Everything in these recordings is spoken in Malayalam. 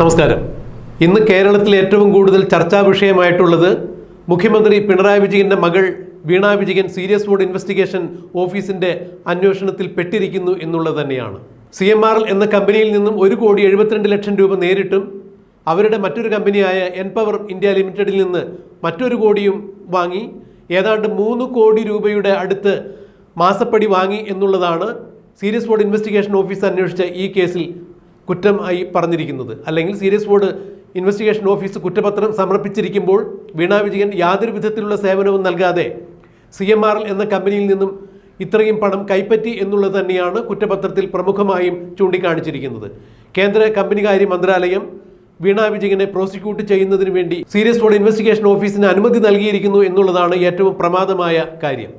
നമസ്കാരം. ഇന്ന് കേരളത്തിൽ ഏറ്റവും കൂടുതൽ ചർച്ചാ വിഷയമായിട്ടുള്ളത് മുഖ്യമന്ത്രി പിണറായി വിജയന്റെ മകൾ Veena Vijayan serious fraud investigation ഓഫീസിന്റെ അന്വേഷണത്തിൽ പെട്ടിരിക്കുന്നു എന്നുള്ളത് തന്നെയാണ്. സി എം ആർ എന്ന കമ്പനിയിൽ നിന്നും ഒരു കോടി എഴുപത്തിരണ്ട് ലക്ഷം രൂപ നേരിട്ടും അവരുടെ മറ്റൊരു കമ്പനിയായ എൻപവർ ഇന്ത്യ ലിമിറ്റഡിൽ നിന്ന് മറ്റൊരു കോടിയും വാങ്ങി ഏതാണ്ട് മൂന്ന് കോടി രൂപയുടെ അടുത്ത് മാസപ്പടി വാങ്ങി എന്നുള്ളതാണ് സീരിയസ് ബോർഡ് ഇൻവെസ്റ്റിഗേഷൻ ഓഫീസ് അന്വേഷിച്ച ഈ കേസിൽ കുറ്റം ആയി പറഞ്ഞിരിക്കുന്നത്. അല്ലെങ്കിൽ സീരിയസ് ബോർഡ് ഇൻവെസ്റ്റിഗേഷൻ ഓഫീസ് കുറ്റപത്രം സമർപ്പിച്ചിരിക്കുമ്പോൾ വീണ വിജയൻ യാതൊരു വിധത്തിലുള്ള സേവനവും നൽകാതെ സി എം ആർ എൽ എന്ന കമ്പനിയിൽ നിന്നും ഇത്രയും പണം കൈപ്പറ്റി എന്നുള്ളത് തന്നെയാണ് കുറ്റപത്രത്തിൽ പ്രമുഖമായും ചൂണ്ടിക്കാണിച്ചിരിക്കുന്നത്. കേന്ദ്ര കമ്പനികാര്യ മന്ത്രാലയം വീണ വിജയനെ പ്രോസിക്യൂട്ട് ചെയ്യുന്നതിന് വേണ്ടി സീരിയസ് ബോർഡ് ഇൻവെസ്റ്റിഗേഷൻ ഓഫീസിന് അനുമതി നൽകിയിരിക്കുന്നു എന്നുള്ളതാണ് ഏറ്റവും പ്രമാദമായ കാര്യം.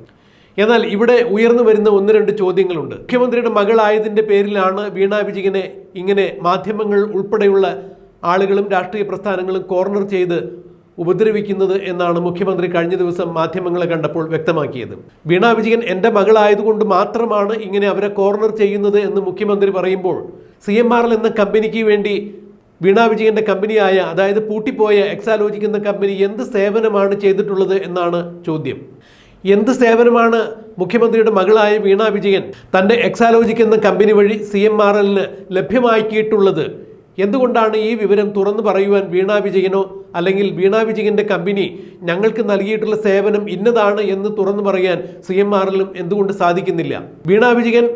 എന്നാൽ ഇവിടെ ഉയർന്നു വരുന്ന ഒന്ന് രണ്ട് ചോദ്യങ്ങളുണ്ട്. മുഖ്യമന്ത്രിയുടെ മകളായതിന്റെ പേരിലാണ് വീണ വിജയനെ ഇങ്ങനെ മാധ്യമങ്ങൾ ഉൾപ്പെടെയുള്ള ആളുകളും രാഷ്ട്രീയ പ്രസ്ഥാനങ്ങളും കോർണർ ചെയ്ത് ഉപദ്രവിക്കുന്നത് എന്നാണ് മുഖ്യമന്ത്രി കഴിഞ്ഞ ദിവസം മാധ്യമങ്ങളെ കണ്ടപ്പോൾ വ്യക്തമാക്കിയത്. വീണ വിജയൻ എന്റെ മകളായതുകൊണ്ട് മാത്രമാണ് ഇങ്ങനെ അവരെ കോർണർ ചെയ്യുന്നത് എന്ന് മുഖ്യമന്ത്രി പറയുമ്പോൾ സി എം ആർ എൽ എന്ന കമ്പനിക്ക് വേണ്ടി വീണ വിജയന്റെ കമ്പനിയായ അതായത് പൂട്ടിപ്പോയ എക്സാലോജിക് എന്ന കമ്പനി എന്ത് സേവനമാണ് ചെയ്തിട്ടുള്ളത് എന്നാണ് ചോദ്യം. എന്ത് സേവനമാണ് മുഖ്യമന്ത്രിയുടെ മകളായ വീണ വിജയൻ തന്റെ എക്സാലോജിക് എന്ന കമ്പനി വഴി സി എം ആർ എല്ലിന് ലഭ്യമാക്കിയിട്ടുള്ളത്? എന്തുകൊണ്ടാണ് ഈ വിവരം തുറന്നു പറയുവാൻ വീണ വിജയനോ അല്ലെങ്കിൽ വീണ വിജയന്റെ കമ്പനി ഞങ്ങൾക്ക് നൽകിയിട്ടുള്ള സേവനം ഇന്നതാണ് എന്ന് തുറന്നു പറയാൻ സി എം എല്ലും എന്തുകൊണ്ട് സാധിക്കുന്നില്ല? വീണ വിജയൻ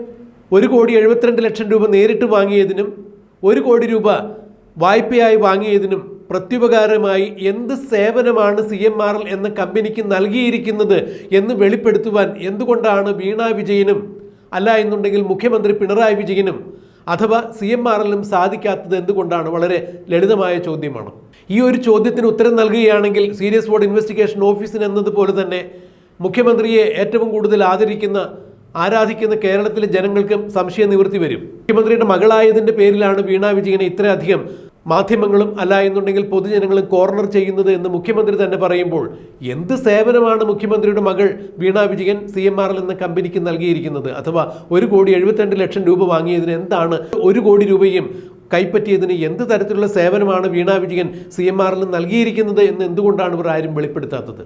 ഒരു കോടി എഴുപത്തിരണ്ട് ലക്ഷം രൂപ നേരിട്ട് വാങ്ങിയതിനും ഒരു കോടി രൂപ വായ്പയായി വാങ്ങിയതിനും പ്രത്യുപകാരമായി എന്ത് സേവനമാണ് സി എം ആർ എൽ എന്ന കമ്പനിക്ക് നൽകിയിരിക്കുന്നത് എന്ന് വെളിപ്പെടുത്തുവാൻ എന്തുകൊണ്ടാണ് വീണ വിജയനും അല്ല എന്നുണ്ടെങ്കിൽ മുഖ്യമന്ത്രി പിണറായി വിജയനും അഥവാ സി എം ആർ എല്ലും സാധിക്കാത്തത് എന്തുകൊണ്ടാണ്? വളരെ ലളിതമായ ചോദ്യമാണ്. ഈ ഒരു ചോദ്യത്തിന് ഉത്തരം നൽകുകയാണെങ്കിൽ സീരിയസ് ബോർഡ് ഇൻവെസ്റ്റിഗേഷൻ ഓഫീസിന് എന്നതുപോലെ തന്നെ മുഖ്യമന്ത്രിയെ ഏറ്റവും കൂടുതൽ ആദരിക്കുന്ന ആരാധിക്കുന്ന കേരളത്തിലെ ജനങ്ങൾക്കും സംശയ നിവൃത്തി വരും. മുഖ്യമന്ത്രിയുടെ മകളായതിന്റെ പേരിലാണ് വീണ വിജയനെ ഇത്രയധികം മാധ്യമങ്ങളും അല്ല എന്നുണ്ടെങ്കിൽ പൊതുജനങ്ങളും കോർണർ ചെയ്യുന്നത് എന്ന് മുഖ്യമന്ത്രി തന്നെ പറയുമ്പോൾ എന്ത് സേവനമാണ് മുഖ്യമന്ത്രിയുടെ മകൾ Veena Vijayan C M R L എന്ന കമ്പനിക്ക് നൽകിയിരിക്കുന്നത്? അഥവാ ഒരു കോടി എഴുപത്തിരണ്ട് ലക്ഷം രൂപ വാങ്ങിയതിന് എന്താണ് ഒരു കോടി രൂപയും കൈപ്പറ്റിയതിന് എന്ത് തരത്തിലുള്ള സേവനമാണ് വീണ വിജയൻ സി എം എല്ലിന് നൽകിയിരിക്കുന്നത് എന്ന് എന്തുകൊണ്ടാണ് ഇവർ ആരും വെളിപ്പെടുത്താത്തത്?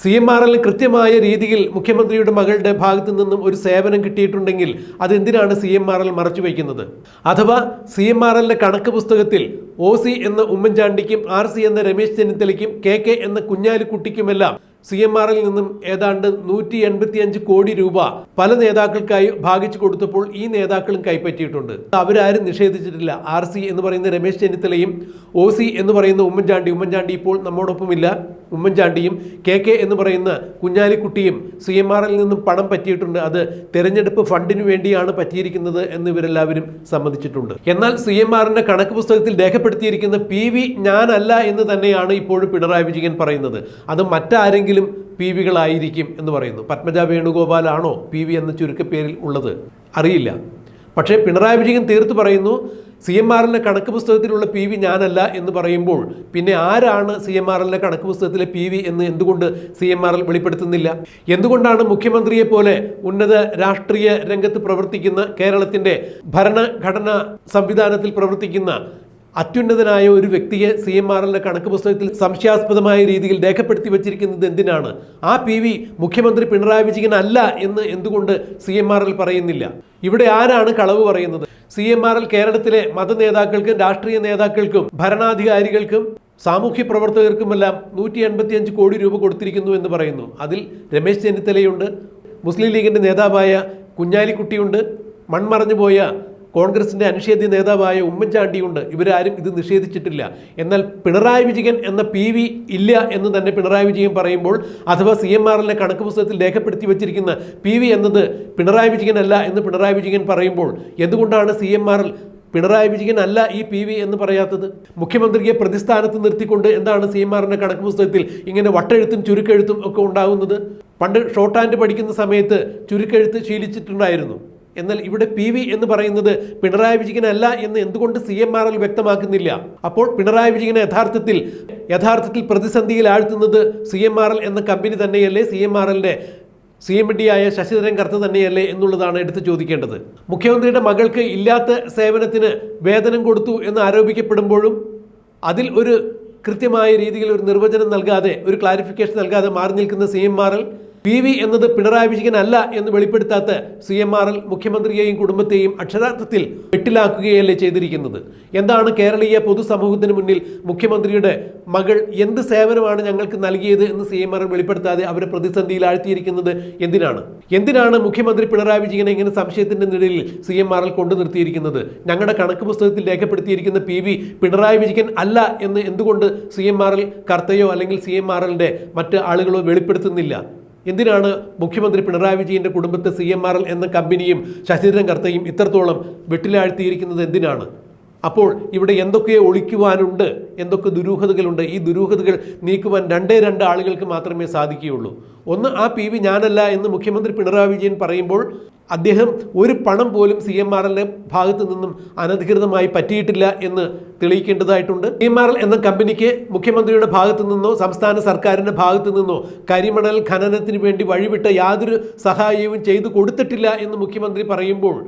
സി എം ആർ എല്ലിന് കൃത്യമായ രീതിയിൽ മുഖ്യമന്ത്രിയുടെ മകളുടെ ഭാഗത്തു നിന്നും ഒരു സേവനം കിട്ടിയിട്ടുണ്ടെങ്കിൽ അതെന്തിനാണ് സി എം ആർ എൽ മറച്ചു വയ്ക്കുന്നത്? അഥവാ സി എം ആർ എല്ലിന്റെ കണക്ക് പുസ്തകത്തിൽ ഒ സി എന്ന ഉമ്മൻചാണ്ടിക്കും ആർ സി എന്ന രമേശ് ചെന്നിത്തലയ്ക്കും കെ കെ എന്ന കുഞ്ഞാലിക്കുട്ടിക്കുമെല്ലാം സി എം ആറിൽ നിന്നും ഏതാണ്ട് നൂറ്റി എൺപത്തിയഞ്ച് കോടി രൂപ പല നേതാക്കൾക്കായി ഭാഗിച്ചു കൊടുത്തപ്പോൾ ഈ നേതാക്കളും കൈപ്പറ്റിയിട്ടുണ്ട്. അവരാരും നിഷേധിച്ചിട്ടില്ല. ആർ സി എന്ന് പറയുന്ന രമേശ് ചെന്നിത്തലയും ഒ സി എന്ന് പറയുന്ന ഉമ്മൻചാണ്ടി. ഉമ്മൻചാണ്ടി ഇപ്പോൾ നമ്മോടൊപ്പമില്ല. ഉമ്മൻചാണ്ടിയും കെ കെ എന്ന് പറയുന്ന കുഞ്ഞാലിക്കുട്ടിയും സി എം ആറിൽ നിന്നും പണം പറ്റിയിട്ടുണ്ട്. അത് തെരഞ്ഞെടുപ്പ് ഫണ്ടിനു വേണ്ടിയാണ് പറ്റിയിരിക്കുന്നത് എന്ന് ഇവരെല്ലാവരും സമ്മതിച്ചിട്ടുണ്ട്. എന്നാൽ സി എം ആറിന്റെ കണക്ക് പുസ്തകത്തിൽ രേഖപ്പെടുത്തിയിരിക്കുന്ന പി വി ഞാനല്ല എന്ന് തന്നെയാണ് ഇപ്പോഴും പിണറായി വിജയൻ പറയുന്നത്. അത് മറ്റാരെങ്കിലും പി വികളായിരിക്കും എന്ന് പറയുന്നു. പത്മജ വേണുഗോപാലാണോ പി വി എന്ന ചുരുക്കപ്പേരിൽ ഉള്ളത്? അറിയില്ല. പക്ഷേ പിണറായി വിജയൻ തീർത്ത് പറയുന്നു സി എം ആർ എല്ലിന്റെ കണക്ക് പുസ്തകത്തിലുള്ള പി വി ഞാനല്ല എന്ന് പറയുമ്പോൾ പിന്നെ ആരാണ് സി എം ആർ എല്ലിന്റെ കണക്ക് പുസ്തകത്തിലെ പി വി എന്ന് എന്തുകൊണ്ട് സി എം ആർ എൽ വെളിപ്പെടുത്തുന്നില്ല? എന്തുകൊണ്ടാണ് മുഖ്യമന്ത്രിയെ പോലെ ഉന്നത രാഷ്ട്രീയ രംഗത്ത് പ്രവർത്തിക്കുന്ന കേരളത്തിന്റെ ഭരണഘടന സംവിധാനത്തിൽ പ്രവർത്തിക്കുന്ന അത്യുന്നതനായ ഒരു വ്യക്തിയെ സി എം ആർ എല്ലിന്റെ കണക്ക് പുസ്തകത്തിൽ സംശയാസ്പദമായ രീതിയിൽ രേഖപ്പെടുത്തി വച്ചിരിക്കുന്നത് എന്തിനാണ്? ആ പി വി മുഖ്യമന്ത്രി പിണറായി വിജയൻ അല്ല എന്ന് എന്തുകൊണ്ട് സി എം ആർ എൽ പറയുന്നില്ല? ഇവിടെ ആരാണ് കളവ് പറയുന്നത്? സി എം ആർ എൽ കേരളത്തിലെ മത നേതാക്കൾക്കും രാഷ്ട്രീയ നേതാക്കൾക്കും ഭരണാധികാരികൾക്കും സാമൂഹ്യ പ്രവർത്തകർക്കുമെല്ലാം നൂറ്റി എൺപത്തിയഞ്ച് കോടി രൂപ കൊടുത്തിരിക്കുന്നു എന്ന് പറയുന്നു. അതിൽ രമേശ് ചെന്നിത്തലയുണ്ട് മുസ്ലിം ലീഗിന്റെ നേതാവായ കുഞ്ഞാലിക്കുട്ടിയുണ്ട് മൺമറഞ്ഞു പോയ കോൺഗ്രസിന്റെ അനിഷേധ്യ നേതാവായ ഉമ്മൻചാണ്ടിയുണ്ട്. ഇവരാരും ഇത് നിഷേധിച്ചിട്ടില്ല. എന്നാൽ പിണറായി വിജയൻ എന്ന പി വി ഇല്ല എന്ന് തന്നെ പിണറായി വിജയൻ പറയുമ്പോൾ അഥവാ സി എം ആറിലെ കണക്ക് പുസ്തകത്തിൽ രേഖപ്പെടുത്തി വച്ചിരിക്കുന്ന പി വി എന്നത് പിണറായി വിജയൻ അല്ല എന്ന് പിണറായി വിജയൻ പറയുമ്പോൾ എന്തുകൊണ്ടാണ് സി എം ആറിൽ പിണറായി വിജയൻ അല്ല ഈ പി വി എന്ന് പറയാത്തത്? മുഖ്യമന്ത്രിയെ പ്രതിസ്ഥാനത്ത് നിർത്തിക്കൊണ്ട് എന്താണ് സി എം ആറിന്റെ കണക്ക് പുസ്തകത്തിൽ ഇങ്ങനെ വട്ടെഴുത്തും ചുരുക്കെഴുത്തും ഒക്കെ ഉണ്ടാകുന്നത്? പണ്ട് ഷോർട്ട് ഹാൻഡ് പഠിക്കുന്ന സമയത്ത് ചുരുക്കെഴുത്ത് ശീലിച്ചിട്ടുണ്ടായിരുന്നു. എന്നാൽ ഇവിടെ പി വി എന്ന് പറയുന്നത് പിണറായി വിജയനല്ല എന്ന് എന്തുകൊണ്ട് സി എം ആർ എൽ വ്യക്തമാക്കുന്നില്ല? അപ്പോൾ പിണറായി വിജയനെ യഥാർത്ഥത്തിൽ യഥാർത്ഥത്തിൽ പ്രതിസന്ധിയിൽ ആഴ്ത്തുന്നത് സി എം ആർ എൽ എന്ന കമ്പനി തന്നെയല്ലേ? സി എം ആർ എല്ലിന്റെ സി എം ഡി ആയ ശശിധരൻ കർത്ത തന്നെയല്ലേ എന്നുള്ളതാണ് എടുത്തു ചോദിക്കേണ്ടത്. മുഖ്യമന്ത്രിയുടെ മകൾക്ക് ഇല്ലാത്ത സേവനത്തിന് വേതനം കൊടുത്തു എന്ന് ആരോപിക്കപ്പെടുമ്പോഴും അതിൽ ഒരു കൃത്യമായ രീതിയിൽ ഒരു നിർവചനം നൽകാതെ ഒരു ക്ലാരിഫിക്കേഷൻ നൽകാതെ മാറി നിൽക്കുന്ന C M R L P V എന്നത് പിണറായി വിജയനല്ല എന്ന് വെളിപ്പെടുത്താത്ത സി എം ആർ എൽ മുഖ്യമന്ത്രിയെയും കുടുംബത്തെയും അക്ഷരാർത്ഥത്തിൽ വെട്ടിലാക്കുകയല്ലേ ചെയ്തിരിക്കുന്നത്? എന്താണ് കേരളീയ പൊതുസമൂഹത്തിന് മുന്നിൽ മുഖ്യമന്ത്രിയുടെ മകൾ എന്ത് സേവനമാണ് ഞങ്ങൾക്ക് നൽകിയത് എന്ന് സി എം ആർ എൽ വെളിപ്പെടുത്താതെ അവരെ പ്രതിസന്ധിയിൽ ആഴ്ത്തിയിരിക്കുന്നത് എന്തിനാണ്? എന്തിനാണ് മുഖ്യമന്ത്രി പിണറായി വിജയനെ ഇങ്ങനെ സംശയത്തിന്റെ നിഴലിൽ സി എം ആർ എൽ കൊണ്ടു നിർത്തിയിരിക്കുന്നത്? ഞങ്ങളുടെ കണക്ക് പുസ്തകത്തിൽ രേഖപ്പെടുത്തിയിരിക്കുന്ന പി വി പിണറായി വിജയൻ അല്ല എന്ന് എന്തുകൊണ്ട് സി എം ആർ എൽ കർത്തയോ അല്ലെങ്കിൽ സി എം ആർ മറ്റ് ആളുകളോ വെളിപ്പെടുത്തുന്നില്ല? എന്തിനാണ് മുഖ്യമന്ത്രി പിണറായി വിജയന്റെ കുടുംബത്തെ സി എം ആർ എൽ എന്ന കമ്പനിയും ശശിധരൻ കർത്തയും ഇത്രത്തോളം വെട്ടിലാഴ്ത്തിയിരിക്കുന്നത്? എന്തിനാണ്? അപ്പോൾ ഇവിടെ എന്തൊക്കെ ഒളിക്കുവാനുണ്ട്? എന്തൊക്കെ ദുരൂഹതകളുണ്ട്? ഈ ദുരൂഹതകൾ നീക്കുവാൻ രണ്ടേ രണ്ട് ആളുകൾക്ക് മാത്രമേ സാധിക്കുകയുള്ളൂ. ഒന്ന് ആ പി വി ഞാനല്ല എന്ന് മുഖ്യമന്ത്രി പിണറായി വിജയൻ പറയുമ്പോൾ അദ്ദേഹം ഒരു പണം പോലും സി എം ആർ എല്ലിന്റെ ഭാഗത്തു നിന്നും അനധികൃതമായി പറ്റിയിട്ടില്ല എന്ന് തെളിയിക്കേണ്ടതായിട്ടുണ്ട്. സി എം ആർ എൽ എന്ന കമ്പനിക്ക് മുഖ്യമന്ത്രിയുടെ ഭാഗത്തു നിന്നോ സംസ്ഥാന സർക്കാരിന്റെ ഭാഗത്തു നിന്നോ കരിമണൽ ഖനനത്തിന് വേണ്ടി വഴിവിട്ട യാതൊരു സഹായവും ചെയ്തു കൊടുത്തിട്ടില്ല എന്ന് മുഖ്യമന്ത്രി പറയുമ്പോൾ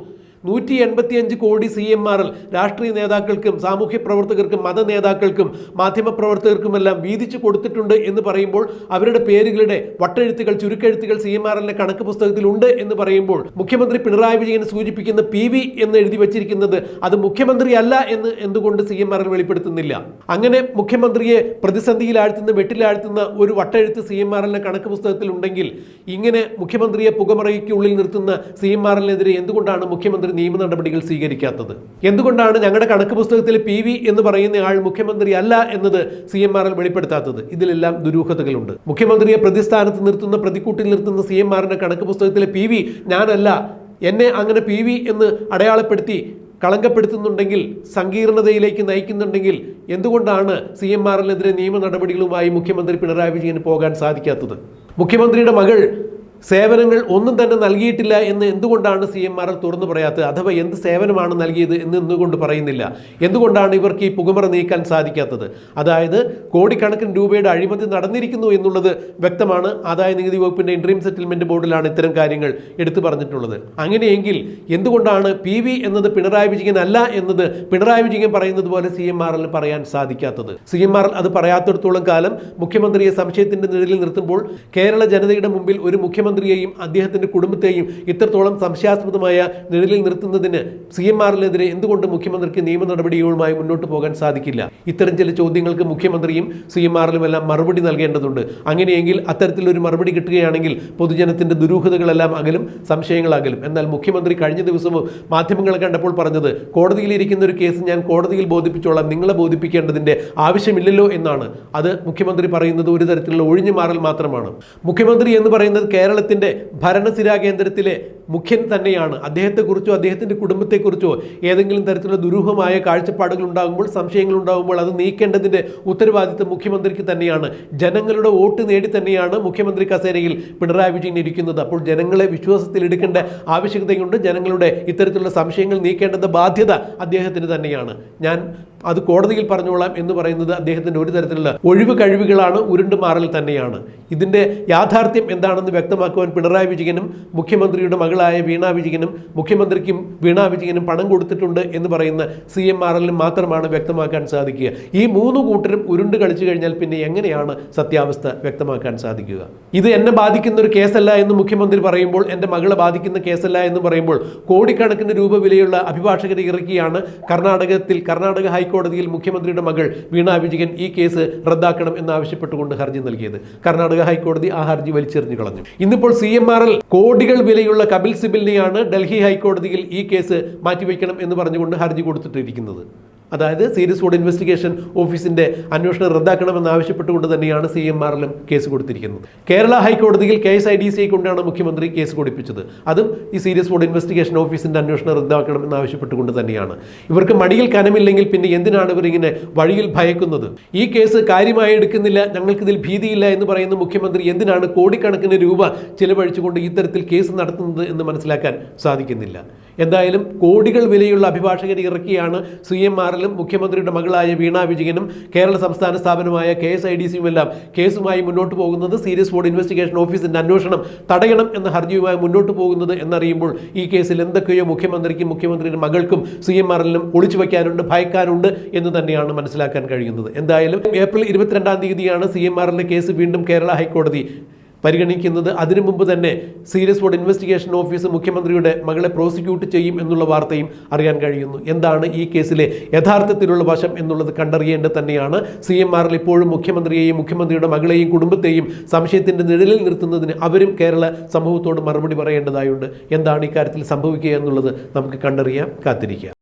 നൂറ്റി എൺപത്തിയഞ്ച് കോടി സി എം ആറിൽ രാഷ്ട്രീയ നേതാക്കൾക്കും സാമൂഹ്യ പ്രവർത്തകർക്കും മത നേതാക്കൾക്കും മാധ്യമപ്രവർത്തകർക്കുമെല്ലാം വീതിച്ചു കൊടുത്തിട്ടുണ്ട് എന്ന് പറയുമ്പോൾ അവരുടെ പേരുകളുടെ വട്ടെഴുത്തുകൾ ചുരുക്കെഴുത്തുകൾ സി എം എല്ലിന്റെ കണക്ക് പുസ്തകത്തിലുണ്ട് എന്ന് പറയുമ്പോൾ മുഖ്യമന്ത്രി പിണറായി വിജയൻ സൂചിപ്പിക്കുന്ന പി വി എന്ന് എഴുതി വച്ചിരിക്കുന്നത് അത് മുഖ്യമന്ത്രി അല്ല എന്ന് എന്തുകൊണ്ട് സി എം ആറിൽ വെളിപ്പെടുത്തുന്നില്ല? അങ്ങനെ മുഖ്യമന്ത്രിയെ പ്രതിസന്ധിയിലാഴ്ത്തുന്ന വെട്ടിലാഴ്ത്തുന്ന ഒരു വട്ടെഴുത്ത് സി എം എല്ലിന്റെ കണക്ക് പുസ്തകത്തിൽ ഉണ്ടെങ്കിൽ ഇങ്ങനെ മുഖ്യമന്ത്രിയെ പുകമറയ്ക്കുള്ളിൽ നിർത്തുന്ന സി എം ആർ എല്ലിനെതിരെ എന്തുകൊണ്ടാണ് മുഖ്യമന്ത്രി നിയമ നടപടികൾ സ്വീകരിക്കാത്തത്. എന്തുകൊണ്ടാണ് ഞങ്ങളുടെ കണക്ക് പുസ്തകത്തിൽ പി വി എന്ന് പറയുന്ന ആൾ മുഖ്യമന്ത്രി അല്ല എന്നത് സി എം ആർ എൽ വെളിപ്പെടുത്താത്തത്? ഇതിലെല്ലാം ദുരൂഹതകളുണ്ട്. മുഖ്യമന്ത്രിയെ പ്രതിസ്ഥാനത്ത് നിർത്തുന്ന പ്രതിക്കൂട്ടിൽ നിർത്തുന്ന സി എം ആറിന്റെ കണക്ക് പുസ്തകത്തിലെ പി വി ഞാനല്ല. എന്നെ അങ്ങനെ പി വി എന്ന് അടയാളപ്പെടുത്തി കളങ്കപ്പെടുത്തുന്നുണ്ടെങ്കിൽ സങ്കീർണതയിലേക്ക് നയിക്കുന്നുണ്ടെങ്കിൽ എന്തുകൊണ്ടാണ് സി എം ആറിനെതിരെ നിയമ നടപടികളുമായി മുഖ്യമന്ത്രി പിണറായി വിജയന് പോകാൻ സാധിക്കാത്തത്? മുഖ്യമന്ത്രിയുടെ മകൾ സേവനങ്ങൾ ഒന്നും തന്നെ നൽകിയിട്ടില്ല എന്ന് എന്തുകൊണ്ടാണ് സി എം ആർ തുറന്നു പറയാത്തത്? അഥവാ എന്ത് സേവനമാണ് നൽകിയത് എന്ന് എന്തുകൊണ്ട് പറയുന്നില്ല. എന്തുകൊണ്ടാണ് ഇവർക്ക് ഈ പുകമറ നീക്കാൻ സാധിക്കാത്തത്? അതായത് കോടിക്കണക്കിന് രൂപയുടെ അഴിമതി നടന്നിരിക്കുന്നു എന്നുള്ളത് വ്യക്തമാണ്. ആദായ നികുതി വകുപ്പിന്റെ ഇൻട്രീം സെറ്റിൽമെന്റ് ബോർഡിലാണ് ഇത്തരം കാര്യങ്ങൾ എടുത്തു പറഞ്ഞിട്ടുള്ളത്. അങ്ങനെയെങ്കിൽ എന്തുകൊണ്ടാണ് പി വി എന്നത് പിണറായി വിജയൻ അല്ല എന്നത് പിണറായി വിജയൻ പറയുന്നത് പോലെ സി എം ആർ എൽ പറയാൻ സാധിക്കാത്തത്? സി എം ആർ അത് പറയാത്തിടത്തോളം കാലം മുഖ്യമന്ത്രിയെ സംശയത്തിന്റെ നിഴലിൽ നിർത്തുമ്പോൾ കേരള ജനതയുടെ മുമ്പിൽ ഒരു മുഖ്യമന്ത്രിയെയും അദ്ദേഹത്തിന്റെ കുടുംബത്തെയും ഇത്രത്തോളം സംശയാസ്പദമായ നിഴലിൽ നിർത്തുന്നതിന് സി എം ആറിനെതിരെ എന്തുകൊണ്ട് മുഖ്യമന്ത്രിക്ക് നിയമ നടപടികളുമായി മുന്നോട്ട് പോകാൻ സാധിക്കില്ല? ഇത്തരം ചില ചോദ്യങ്ങൾക്ക് മുഖ്യമന്ത്രിയും സി എം ആറിലുമെല്ലാം മറുപടി നൽകേണ്ടതുണ്ട്. അങ്ങനെയെങ്കിൽ അത്തരത്തിലൊരു മറുപടി കിട്ടുകയാണെങ്കിൽ പൊതുജനത്തിന്റെ ദുരൂഹതകളെല്ലാം അകലും സംശയങ്ങളകലും. എന്നാൽ മുഖ്യമന്ത്രി കഴിഞ്ഞ ദിവസവും മാധ്യമങ്ങളെ കണ്ടപ്പോൾ പറഞ്ഞത് കോടതിയിലിരിക്കുന്ന ഒരു കേസ് ഞാൻ കോടതിയിൽ ബോധിപ്പിച്ചോളാം നിങ്ങളെ ബോധിപ്പിക്കേണ്ടതിന്റെ ആവശ്യമില്ലല്ലോ എന്നാണ്. അത് മുഖ്യമന്ത്രി പറയുന്നത് ഒരു തരത്തിലുള്ള ഒഴിഞ്ഞു മാറൽ മാത്രമാണ്. മുഖ്യമന്ത്രി എന്ന് പറയുന്നത് കേരളത്തിന്റെ ഭരണസിരാ കേന്ദ്രത്തിലെ മുഖ്യൻ തന്നെയാണ്. അദ്ദേഹത്തെക്കുറിച്ചോ അദ്ദേഹത്തിന്റെ കുടുംബത്തെക്കുറിച്ചോ ഏതെങ്കിലും തരത്തിലുള്ള ദുരൂഹമായ കാഴ്ചപ്പാടുകൾ ഉണ്ടാകുമ്പോൾ സംശയങ്ങൾ ഉണ്ടാകുമ്പോൾ അത് നീക്കേണ്ടതിന്റെ ഉത്തരവാദിത്വം മുഖ്യമന്ത്രിക്ക് തന്നെയാണ്. ജനങ്ങളുടെ വോട്ട് നേടി തന്നെയാണ് മുഖ്യമന്ത്രി കസേരയിൽ പിണറായി വിജയൻ ഇരിക്കുന്നത്. അപ്പോൾ ജനങ്ങളെ വിശ്വാസത്തിൽ എടുക്കേണ്ട ആവശ്യകതയുണ്ട്. ജനങ്ങളുടെ ഇത്തരത്തിലുള്ള സംശയങ്ങൾ നീക്കേണ്ടത് ബാധ്യത അദ്ദേഹത്തിന് തന്നെയാണ്. ഞാൻ അത് കോടതിയിൽ പറഞ്ഞോളാം എന്ന് പറയുന്നത് അദ്ദേഹത്തിന്റെ ഒരു തരത്തിലുള്ള ഒഴിവ് കഴിവുകളാണ് ഉരുണ്ടുമാറൽ തന്നെയാണ്. ഇതിന്റെ യാഥാർത്ഥ്യം എന്താണെന്ന് വ്യക്തമാക്കുവാൻ പിണറായി വിജയനും മുഖ്യമന്ത്രിയുടെ മകളായ വീണ വിജയനും മുഖ്യമന്ത്രിക്കും വീണ വിജയനും പണം കൊടുത്തിട്ടുണ്ട് എന്ന് പറയുന്ന സി എം ആർ മാത്രമാണ് വ്യക്തമാക്കാൻ സാധിക്കുക. ഈ മൂന്ന് കൂട്ടരും ഉരുണ്ട് കളിച്ചു കഴിഞ്ഞാൽ പിന്നെ എങ്ങനെയാണ് സത്യാവസ്ഥ വ്യക്തമാക്കാൻ സാധിക്കുക? ഇത് എന്നെ ബാധിക്കുന്ന ഒരു കേസല്ല എന്ന് മുഖ്യമന്ത്രി പറയുമ്പോൾ എന്റെ മകളെ ബാധിക്കുന്ന കേസല്ല എന്ന് പറയുമ്പോൾ കോടിക്കണക്കിന് രൂപ വിലയുള്ള അഭിഭാഷകരെ ഇറക്കിയാണ് കർണാടകത്തിൽ കർണാടക ഹൈക്കോടതിയിൽ മുഖ്യമന്ത്രിയുടെ മകൾ വീണ വിജയൻ ഈ കേസ് റദ്ദാക്കണം എന്നാവശ്യപ്പെട്ടുകൊണ്ട് ഹർജി നൽകിയത്. കർണാടക ഹൈക്കോടതി ആ ഹർജി വലിച്ചെറിഞ്ഞു കളഞ്ഞു. ഇന്നിപ്പോൾ സി എം ആർ എൽ കോടികൾ വിലയുള്ള കപിൽ സിബലിനെയാണ് ഡൽഹി ഹൈക്കോടതിയിൽ ഈ കേസ് മാറ്റിവെക്കണം എന്ന് പറഞ്ഞുകൊണ്ട് ഹർജി കൊടുത്തിട്ടിരിക്കുന്നത്. അതായത് സീരിയസ് ഫോഡ് ഇൻവെസ്റ്റിഗേഷൻ ഓഫീസിന്റെ അന്വേഷണം റദ്ദാക്കണമെന്ന് ആവശ്യപ്പെട്ടുകൊണ്ട് തന്നെയാണ് സി എം ആറിലും കേസ് കൊടുത്തിരിക്കുന്നത്. കേരള ഹൈക്കോടതിയിൽ കെ എസ് ഐ ഡി സിയെ കൊണ്ടാണ് മുഖ്യമന്ത്രി കേസ് കൊടുപ്പിച്ചത്. അതും ഈ സീരിയസ് ഫോഡ് ഇൻവെസ്റ്റിഗേഷൻ ഓഫീസിന്റെ അന്വേഷണം റദ്ദാക്കണമെന്ന് ആവശ്യപ്പെട്ടുകൊണ്ട് തന്നെയാണ്. ഇവർക്ക് മടിയിൽ കനമില്ലെങ്കിൽ പിന്നെ എന്തിനാണ് ഇവർ ഇങ്ങനെ വഴിയിൽ ഭയക്കുന്നത്? ഈ കേസ് കാര്യമായി എടുക്കുന്നില്ല ഞങ്ങൾക്കിതിൽ ഭീതിയില്ല എന്ന് പറയുന്ന മുഖ്യമന്ത്രി എന്തിനാണ് കോടിക്കണക്കിന് രൂപ ചിലവഴിച്ചുകൊണ്ട് ഇത്തരത്തിൽ കേസ് നടത്തുന്നത് എന്ന് മനസ്സിലാക്കാൻ സാധിക്കുന്നില്ല. എന്തായാലും കോടികൾ വിലയുള്ള അഭിഭാഷകരെ ഇറക്കിയാണ് സി എം ആറിലും മുഖ്യമന്ത്രിയുടെ മകളായ വീണ വിജയനും കേരള സംസ്ഥാന സ്ഥാപനമായ കെ എസ് ഐ ഡി സിയും എല്ലാം കേസുമായി മുന്നോട്ട് പോകുന്നത് സീരിയസ് ബോർഡ് ഇൻവെസ്റ്റിഗേഷൻ ഓഫീസിന്റെ അന്വേഷണം തടയണം എന്ന ഹർജിയുമായി മുന്നോട്ട് പോകുന്നത് എന്നറിയുമ്പോൾ ഈ കേസിൽ എന്തൊക്കെയോ മുഖ്യമന്ത്രിക്കും മുഖ്യമന്ത്രിയുടെ മകൾക്കും സി എം ആറിലും ഒളിച്ചു വയ്ക്കാനുണ്ട് ഭയക്കാനുണ്ട് എന്ന് തന്നെയാണ് മനസ്സിലാക്കാൻ കഴിയുന്നത്. എന്തായാലും ഏപ്രിൽ ഇരുപത്തിരണ്ടാം തീയതിയാണ് സി എം ആറിന്റെ കേസ് വീണ്ടും കേരള ഹൈക്കോടതി പരിഗണിക്കുന്നത് അതിനു മുമ്പ് തന്നെ സീരിയസ് ബോർഡ് ഇൻവെസ്റ്റിഗേഷൻ ഓഫീസ് മുഖ്യമന്ത്രിയുടെ മകളെ പ്രോസിക്യൂട്ട് ചെയ്യും എന്നുള്ള വാർത്തയും അറിയാൻ കഴിയുന്നു. എന്താണ് ഈ കേസിലെ യഥാർത്ഥത്തിലുള്ള വശം എന്നുള്ളത് കണ്ടറിയേണ്ടത് തന്നെയാണ്. സി എം ആറിൽ ഇപ്പോഴും മുഖ്യമന്ത്രിയെയും മുഖ്യമന്ത്രിയുടെ മകളെയും കുടുംബത്തെയും സംശയത്തിന്റെ നിഴലിൽ നിർത്തുന്നതിന് അവരും കേരള സമൂഹത്തോട് മറുപടി പറയേണ്ടതായുണ്ട്. എന്താണ് ഇക്കാര്യത്തിൽ സംഭവിക്കുക എന്നുള്ളത് നമുക്ക് കണ്ടറിയാം കാത്തിരിക്കാം.